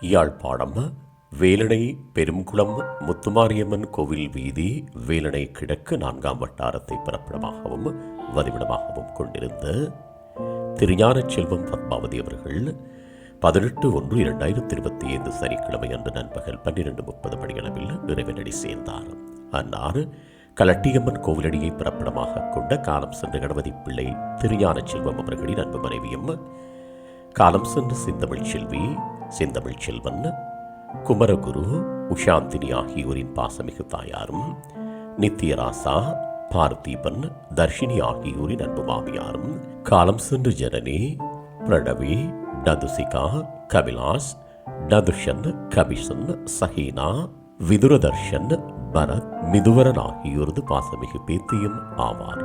யாழ்ப்பாணம் வேலனை பெரும்குளம் முத்துமாரியம்மன் கோவில் வீதி வேலனை கிழக்கு நான்காம் வட்டாரத்தை பிறப்பிடமாகவும் வதிவிடமாகவும் கொண்டிருந்த திருஞான செல்வம் பத்மாவதி அவர்கள் பதினெட்டு ஒன்று இரண்டாயிரத்தி இருபத்தி ஐந்து சனிக்கிழமை அன்று நண்பகல் பன்னிரண்டு முப்பது மணியளவில் இறைவனடி சேர்ந்தார். அன்னார் கலட்டியம்மன் கோவிலடியை பிறப்பிடமாக கொண்ட காலம் சென்ற கணபதி பிள்ளை திருஞான செல்வம் அவர்களின் அன்பு மனைவியும் காலம் சென்று செந்தமிழ் செல்வி செந்தமிழ் செல்வன் குமரகுரு உஷாந்தினி ஆகியோரின் பாசமிகு தாயாரும் நித்யராசா பார்த்தீபன் தர்ஷினி ஆகியோரின் அன்பு மாமியாரும் காலம் சென்று ஜனனி பிரணவி நதுசிகா கபிலாஸ் நதுஷன் கபிஷன் சஹீனா விதுரதர்ஷன் பரத் மிதுவரன் ஆகியோரது பாசமிகு பேத்தியும் ஆவார்.